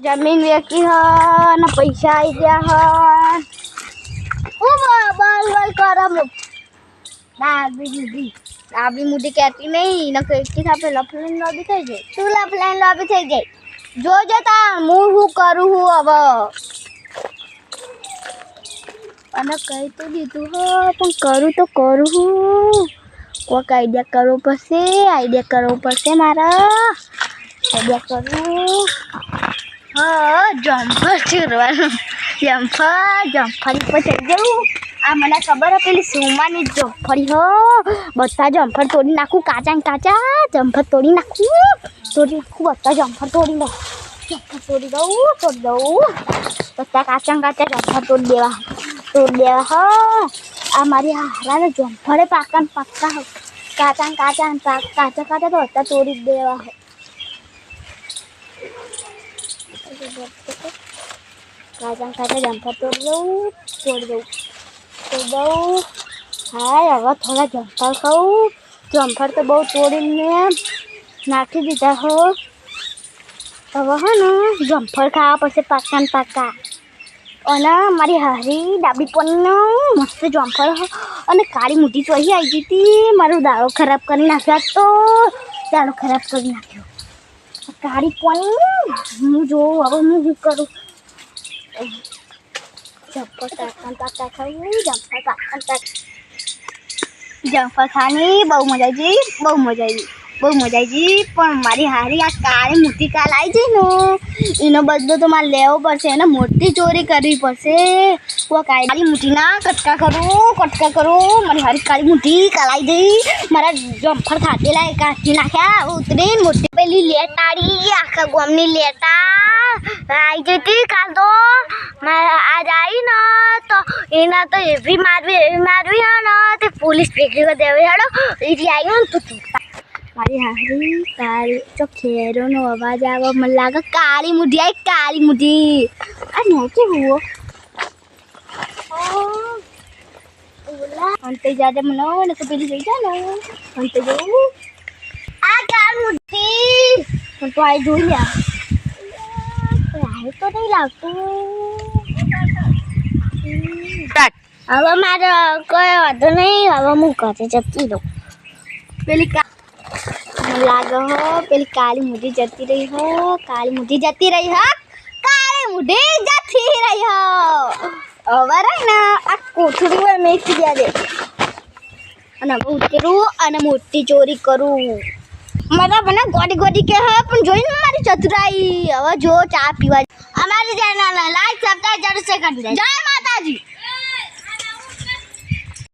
જમીન વેચી હ ને પૈસા આવી ગયા હ હું બ- બળ બળ કરમ ડાબી દીધી ડાબી મુઠી કહેતી નહીં ને કહેતી થાપે લફલાઈન લોબી થઈ જાય શું લફલાઈન લોબી થઈ જાય જોજો તા હું શું કરું હું હવે અને કહી તો દીધું હો પણ કરું તો કરું હું કોઈક આઈડિયા કરવો પડશે આઈડિયા કરવો પડશે મારા આઈડિયા કરું હા જમ્પર ચીરવાનું. જમ્પર જમ્ફરી પર ચડી જવું. આ મને ખબર પેલી સુમાની જમ્ફરી હો. બધા જમ્ફર તોડી નાખું, કાચા ને કાચા. જમ્ફર તોડી નાખું. તોડી નાખું, બધા જમ્ફર તોડી દઉં જમ્ફર તોડી દઉં તોડી દઉં. બધા કાચા કાચા જમ્ફર તોડી દેવા. તોડી દેવા, હો. આ મારી હારાને જમ્ફરે પાકા ને પાકા કાચા કાચા કાચા કાચા તો હતા તોડી દેવા હો. કાચા સાથે કાચા જમ્ફર તોડી દઉં તોડી દઉં તોડી દઉં હા હવે થોડા જમફળ ખાઉં જમ્ફર તો બહુ તોડીને નાખી દીધા હો. હવે હા ને જમ્ફર ખાવા પડશે પાકા. પાકા અને મારી હારી ડાબી પણ મસ્ત જમ્ફર હ. અને કાળી મોટી ચોહી આવી ગઈ હતી, મારો દાળો ખરાબ કરી નાખ્યો. તો દાળો ખરાબ કરી નાખ્યો. કાળી પણ હું જોઉં હવે હું શું કરું જમ્ફર પાકા પાકા ખાવું જમ્ફર પાકા પાકા જમ્ફર ખાની બહુ મજા આવી ગઈ બહુ મજા આવી બહુ મજા આવી ગઈ પણ મારી હારી આ કાળી મોટી કાલ આવી ગઈ ને એનો બદલો તો મારે લેવો પડશે એને મોટી ચોરી કરવી પડશે કોઈ કાળી મોટી ના કટકા કરું કટકા કરું મારી હારી કાળી મોટી કાલ આવી ગઈ મારા જમ્ફર ખાતેલા એ કાઢી નાખ્યા ઉતરીને મોટી પેલી લેટાડી આખા ગામની લેટા આવી ગઈ હતી કાલ તો મારા આજ આવી ને તો એના તો એવી મારવી એવી મારવી હે ને તે પોલીસ ભેગી કરી દેવી હેડો એથી આવ્યો ને તો ચૂપતા મારી હારી કાળી તો ખેરોનો અવાજ આવે મને લાગે કાળી મુઠી આવી કાળી મુઠી આ નહોતી હુઓ અંતે જાતે મને ને તો પેલી જઈ જા ને અંતે જવું આ કાળી મુઠ્ઠી પણ તો આ જોઈ લે. તો નહીં લાગતું. હવે મારે કોઈ વાંધો નહીં. હવે હું ઘરે જતી રહું. પેલી કા લાગે હો પેલી કાળી મૂઢી જતી રહી હો. કાળી મૂઢી જતી રહી હો. કાળી મૂઢી જતી રહી હો. હવે રહી ને આ કોઠડી મેં દે દે. અને હવે ઉતરું અને મોટી ચોરી કરું. મારા મને ગોડી ગોડી કે હે, પણ જોઈને મારી ચતુરાઈ. હવે જો ચા પીવા અમારી ચેનલ લાઈક સબસ્ક્રાઇબ જરૂર છે કરી દે જય